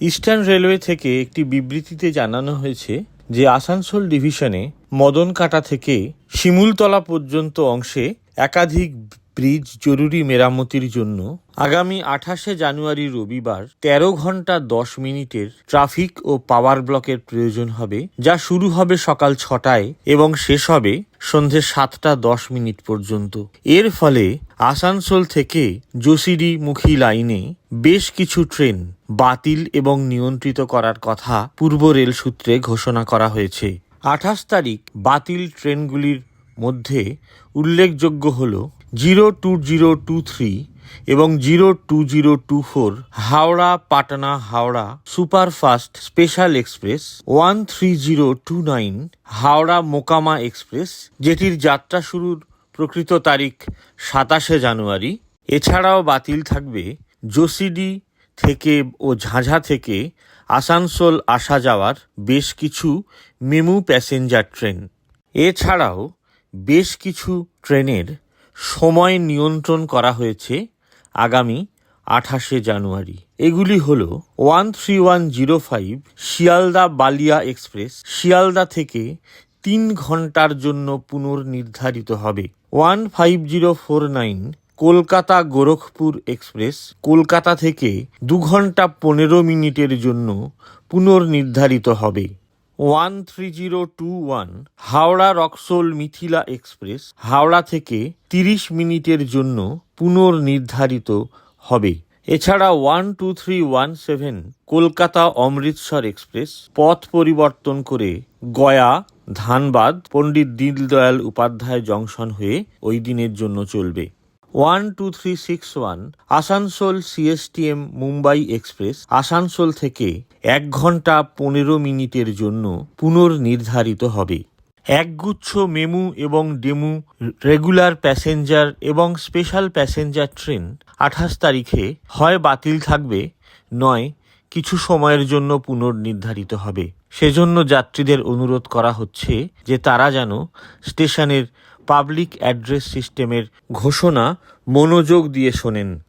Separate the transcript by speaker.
Speaker 1: Eastern railway থেকে একটি বিবৃতিতে জানানো হয়েছে যে আসানসোল ডিভিশনে মদনকাটা থেকে শিমুলতলা পর্যন্ত অংশে একাধিক ব্রিজ জরুরি মেরামতির জন্য আগামী আঠাশে জানুয়ারি রবিবার তেরো ঘণ্টা দশ মিনিটের ট্রাফিক ও পাওয়ার ব্লকের প্রয়োজন হবে, যা শুরু হবে সকাল ছটায় এবং শেষ হবে সন্ধে সাতটা দশ মিনিট পর্যন্ত। এর ফলে আসানসোল থেকে মুখী লাইনে বেশ কিছু ট্রেন বাতিল এবং নিয়ন্ত্রিত করার কথা পূর্ব রেল সূত্রে ঘোষণা করা হয়েছে। আঠাশ তারিখ বাতিল ট্রেনগুলির মধ্যে উল্লেখযোগ্য হল zero two zero two three এবং zero two zero two four Howrah, Patna, Howrah superfast special express, one three zero two nine Howrah Mokama express, যেটির যাত্রা শুরুর প্রকৃত তারিখ সাতাশে জানুয়ারি। এছাড়াও বাতিল থাকবে যোশিডি থেকে ও ঝাঁঝা থেকে আসানসোল আসা যাওয়ার বেশ কিছু মেমু প্যাসেঞ্জার ট্রেন। এছাড়াও বেশ কিছু ট্রেনের সময় নিয়ন্ত্রণ করা হয়েছে আগামী আঠাশে জানুয়ারি। এগুলি হল one three one zero five Sealdah Ballia express. Sealdah থেকে তিন ঘণ্টার জন্য পুনর্নির্ধারিত হবে। One five zero four nine Kolkata Gorakhpur express. Kolkata থেকে দু ঘণ্টা পনেরো মিনিটের জন্য পুনর্নির্ধারিত হবে। One three zero two one Howrah Raxaul Mithila express, Howrah থেকে তিরিশ মিনিটের জন্য পুনর্নির্ধারিত হবে। এছাড়া one two three one seven Kolkata Amritsar express, পথ পরিবর্তন করে গয়া, ধানবাদ, পণ্ডিত দীনদয়াল উপাধ্যায় জংশন হয়ে ওই দিনের জন্য চলবে। One two three six one Asansol CSTM Mumbai express, Asansol থেকে এক ঘণ্টা পনেরো মিনিটের জন্য পুনর্নির্ধারিত হবে। একগুচ্ছ মেমু এবং ডেমু, রেগুলার প্যাসেঞ্জার এবং স্পেশাল প্যাসেঞ্জার ট্রেন আঠাশ তারিখে হয় বাতিল থাকবে নয় কিছু সময়ের জন্য পুনর্নির্ধারিত হবে। সেজন্য যাত্রীদের অনুরোধ করা হচ্ছে যে তারা যেন স্টেশনের পাবলিক অ্যাড্রেস সিস্টেমের ঘোষণা মনোযোগ দিয়ে শোনেন।